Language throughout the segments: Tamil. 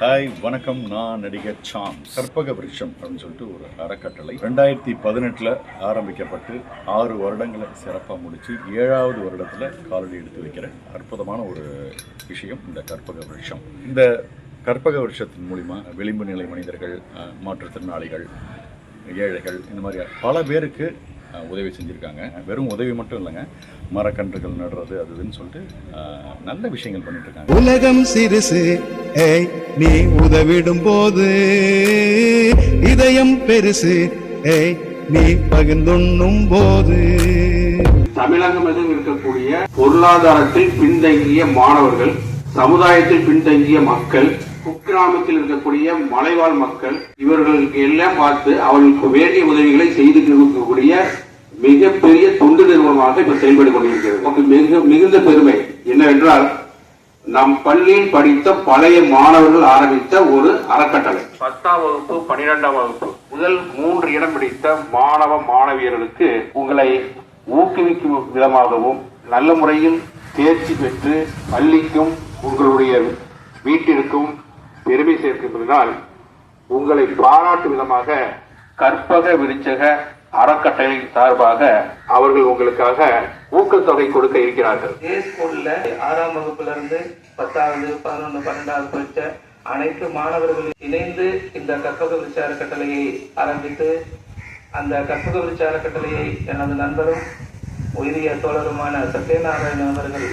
ஹாய் வணக்கம். நான் நடிகர் சாம் கற்பக விருஷம் அப்படின்னு சொல்லிட்டு ஒரு அறக்கட்டளை. ரெண்டாயிரத்தி பதினெட்டில் ஆரம்பிக்கப்பட்டு ஆறு வருடங்களை சிறப்பாக முடித்து ஏழாவது வருடத்தில் காலடி எடுத்து வைக்கிற அற்புதமான ஒரு விஷயம் இந்த கற்பக விருஷம் இந்த கற்பக விருட்சத்தின் மூலிமா விளிம்பு நிலை மனிதர்கள் மாற்றுத்திறனாளிகள் ஏழைகள் இந்த மாதிரி பல பேருக்கு உதவி செஞ்சுருக்காங்க. வெறும் உதவி மட்டும் இல்லைங்க மரக்கன்றுகள் நடுறது அது இதுன்னு சொல்லிட்டு நல்ல விஷயங்கள் பண்ணிட்டு இருக்காங்க. உலகம் சிறுசு. நீ உதவிடும் போது இதயம் பெருசு. ஏய் நீ பகிர்ந்துண்ணும் போது. தமிழகம் எதுவும் இருக்கக்கூடிய பொருளாதாரத்தில் பின்தங்கிய மாணவர்கள் சமுதாயத்தில் பின்தங்கிய மக்கள் குக்கிராமத்தில் இருக்கக்கூடிய மலைவாழ் மக்கள் இவர்களுக்கு எல்லாம் பார்த்து அவர்களுக்கு வேண்டிய உதவிகளை செய்து கொடுக்கக்கூடிய மிகப்பெரிய தொண்டு நிறுவனமாக இப்ப செயல்பட்டு கொண்டிருக்கிறது. மிக மிகுந்த பெருமை. என்னவென்றால் நம் பள்ளியில் படித்த பழைய மாணவர்கள் ஆரம்பித்த ஒரு அறக்கட்டளை. பத்தாம் வகுப்பு பனிரெண்டாம் வகுப்பு முதல் மூன்று இடம் பிடித்த மாணவ மாணவியர்களுக்கு உங்களை ஊக்குவிக்கும் விதமாகவும் நல்ல முறையில் தேர்ச்சி பெற்று பள்ளிக்கும் உங்களுடைய வீட்டிற்கும் பெருமை சேர்க்கின்றதால் உங்களை பாராட்டும் விதமாக கற்பக விருச்சக அறக்கட்டளை சார்பாக அவர்கள் உங்களுக்காக ஊக்கத்தொகை கொடுக்க இருக்கிறார்கள். இதே ஸ்கூல்ல ஆறாம் வகுப்புல இருந்து பத்தாவது பதினொன்று பன்னெண்டாவது படிச்ச அனைத்து மாணவர்களும் இணைந்து இந்த கற்பக விருட்ச அறக்கட்டளையை ஆரம்பித்து அந்த கற்பக விருட்ச அறக்கட்டளையை எனது நண்பரும் உயரிய தோழருமான சத்யநாராயணன் அவர்கள்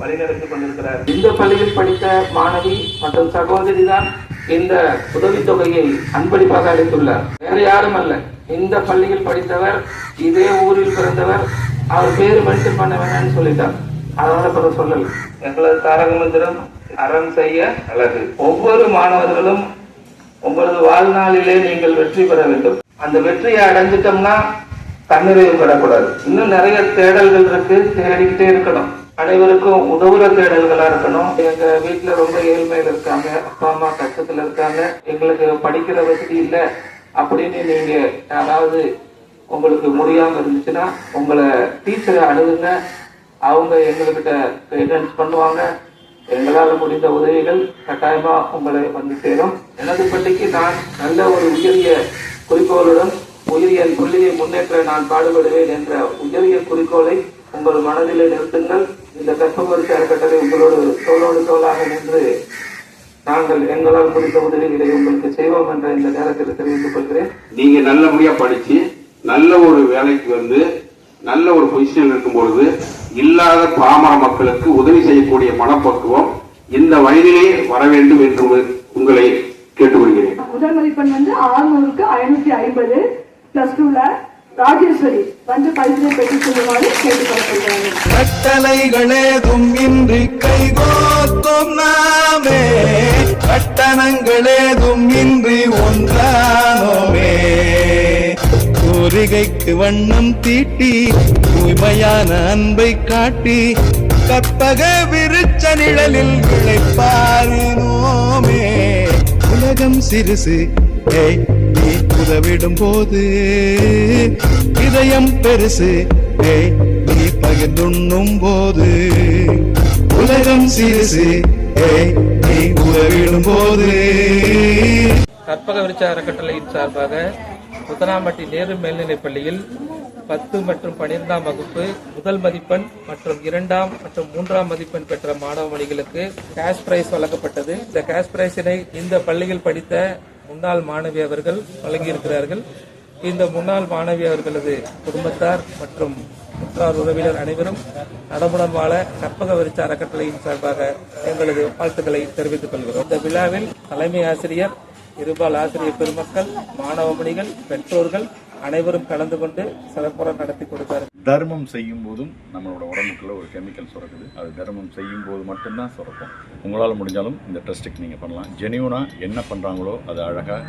வழிநடத்தி கொண்டிருக்கிறார். இந்த பள்ளியில் படித்த மாணவி மற்றும் சகோதரி தான் இந்த உதவித்தொகையை அன்பளிப்பாக அளித்துள்ளார். வேற யாரும் அல்ல. இந்த பள்ளியில் படித்தவர் இதே ஊரில் பிறந்தவர் அவர் பேரு மென்ஷன் பண்ண வேணாம்னு சொல்லிட்டார். அதனால பிறகு சொல்லல. எங்களது தாரக மந்திரம் அறம் செய்ய அழகு. ஒவ்வொரு மாணவர்களும் உங்களது வாழ்நாளிலே நீங்கள் வெற்றி பெற வேண்டும். அந்த வெற்றியை அடைஞ்சிட்டோம்னா தன்னிறைவு பெறக்கூடாது. இன்னும் நிறைய தேடல்கள் இருக்கு தேடிக்கிட்டே இருக்கணும். அனைவருக்கும் உதவுற தேடல்களா இருக்கணும். எங்க வீட்டுல ரொம்ப ஏழ்மையில இருக்காங்க. அப்பா அம்மா கஷ்டத்துல இருக்காங்க. எங்களுக்கு படிக்கிற வசதி இல்ல அப்படின்னு நீங்க யாராவது உங்களுக்கு முடியாம இருந்துச்சுன்னா உங்களை டீச்சரை அணுகுங்க. அவங்க எங்ககிட்ட கைடன்ஸ் பண்ணுவாங்க. எங்களால் முடிந்த உதவிகள் கட்டாயமா உங்களை வந்து சேரும். எனது பள்ளிக்கு நான் நல்ல ஒரு உயரிய குறிக்கோளுடன் உயரிய புள்ளியை முன்னேற்ற நான் பாடுபடுவேன் என்ற உயரிய குறிக்கோளை உங்கள் மனதிலே நிறுத்துங்கள். இந்த கற்பபரிசு அறக்கட்டளை உங்களோடு தோளோடு தோளாக நின்று நாங்கள் எங்களால் முடிந்த உதவிகளை உங்களுக்கு செய்வோம் என்ற இந்த நேரத்தில் தெரிவித்துக் கொள்கிறேன். நீங்க நல்லபடியா படிச்சு நல்ல ஒரு வேலைக்கு வந்து நல்ல ஒரு பொசிஷன் இருக்கும் பொழுது இல்லாத பாமர மக்களுக்கு உதவி செய்யக்கூடிய மனப்பக்குவம் இந்த வயதிலே வர வேண்டும் என்று உங்களை கேட்டுக்கொள்கிறேன். முதல் மதிப்பெண் வந்து ஆறுநூறுக்கு ஐநூத்தி ஐம்பது பிளஸ் டூல ராஜேஸ்வரி வந்து பரிசனை பெற்றுக் கொள்ளுமாறு கேட்டுக்கொள்ளப்படுகிறாங்க கட்டளைகளேதும் இன்றி கைகோத்தும் நாமே. கட்டணங்களேதும் இன்றி ஒன்றானோமே. கோரிகைக்கு வண்ணம் தீட்டி தூய்மையான அன்பை காட்டி கற்பக விருச்ச நிழலில் விளைப்பாரினோமே. உலகம் சிறுசு ஏய் உதவிடும் போது இதயம் பெருசு. ஏய் நீ பகிர்ந்துண்ணும் போது உலகம் சிறுசு. நீ உதவிடும் போது கற்பக விருச்ச அறக்கட்டளையின் சார்பாக புத்தனாம்பட்டி நேரு மேல்நிலைப் பள்ளியில் பத்து மற்றும் பன்னிரெண்டாம் வகுப்பு முதல் மதிப்பெண் மற்றும் இரண்டாம் மற்றும் மூன்றாம் மதிப்பெண் பெற்ற மாணவ மணிகளுக்கு கேஷ் பிரைஸ் வழங்கப்பட்டது. இந்த கேஷ் பிரைஸினை இந்த பள்ளியில் படித்த முன்னாள் மாணவி அவர்கள் வழங்கியிருக்கிறார்கள். இந்த முன்னாள் மாணவி அவர்களது குடும்பத்தார் மற்றும் உற்றார் உறவினர் அனைவரும் நலமுடன் வாழ கற்பக விருச்ச அறக்கட்டளையின் சார்பாக எங்களது வாழ்த்துக்களை தெரிவித்துக் கொள்கிறோம். இந்த விழாவில் தலைமை ஆசிரியர் இருபால் ஆசிரியர் பெருமக்கள் மாணவமணிகள் பெற்றோர்கள் அனைவரும் கலந்து கொண்டு சிறப்புற நடத்தி கொடுத்தாரு. தர்மம் செய்யும் போதும் நம்மளோட உடம்புக்குள்ள ஒரு கெமிக்கல் சுரக்குது. அது தர்மம் செய்யும் போது மட்டும்தான் சுரக்கும். உங்களால் முடிஞ்சாலும் இந்த ட்ரஸ்ட்டுக்கு நீங்கள் பண்ணலாம். ஜெனியூனாக என்ன பண்ணுறாங்களோ அது அழகாக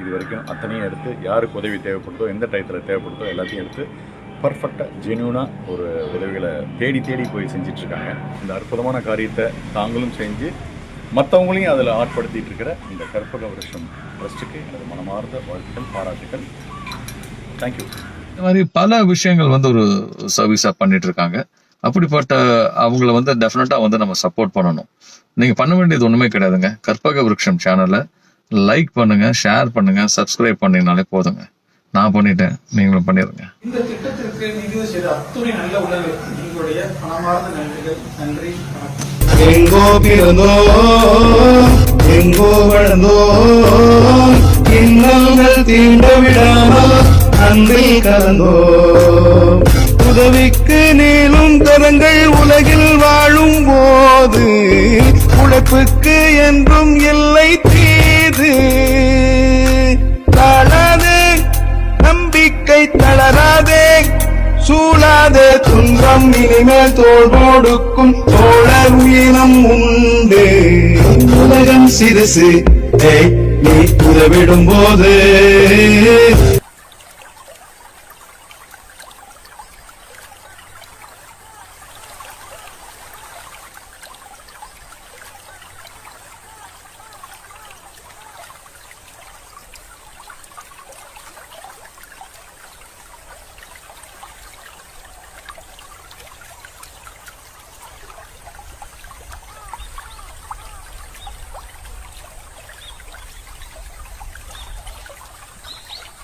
இது வரைக்கும் அத்தனையும் எடுத்து யாருக்கு உதவி தேவைப்படுதோ எந்த டயத்தில் தேவைப்படுதோ எல்லாத்தையும் எடுத்து பர்ஃபெக்டாக ஜெனியூனாக ஒரு உதவிகளை தேடி தேடி போய் செஞ்சிட்ருக்காங்க. இந்த அற்புதமான காரியத்தை தாங்களும் செஞ்சு மற்றவங்களையும் அதில் ஆட்படுத்திகிட்டு இருக்கிற இந்த கற்பக வருஷம் ட்ரஸ்ட்டுக்கு எனது மனமார்ந்த வாழ்த்துக்கள் பாராட்டுக்கள். தேங்க்யூ இந்த மாதிரி பல விஷயங்கள் வந்து ஒரு சர்வீஸா பண்ணிட்டு இருக்காங்க அப்படிப்பட்ட அவங்கள வந்து டெஃபினட்டா வந்து நம்ம சப்போர்ட் பண்ணணும். நீங்க பண்ண வேண்டியது ஒண்ணுமே கிடையாதுங்க. கற்பக விருட்சம் சேனலை லைக் பண்ணுங்க ஷேர் பண்ணுங்க சப்ஸ்கிரைப் பண்ணீங்கனாலே போதுங்க. நான் பண்ணிட்டேன் நீங்களும் பண்ணிருங்க. இந்த திட்டத்திற்கு நிதி செய்த அத்துணை நல்ல உள்ளங்களுக்கு எங்களுடைய மனமார்ந்த நன்றிகள் நன்றி எங்கோ பிறந்தோம் எங்கோ வளர்ந்தோம் இன்னல்கள் தீண்ட விடாமல் அன்பில் கலந்தோ. உதவிக்கு நீளும் கரங்கள் உலகில் வாழும் போது உழைப்புக்கு என்றும் இல்லை தீது. தளது நம்பிக்கை தளராதே. சூழாதே துன்பம் இனிமேல் தோல் கொடுக்கும் தோழர் உயிரம் உண்டு. உலகம் சிறுசு. நீ உதவிடும் போது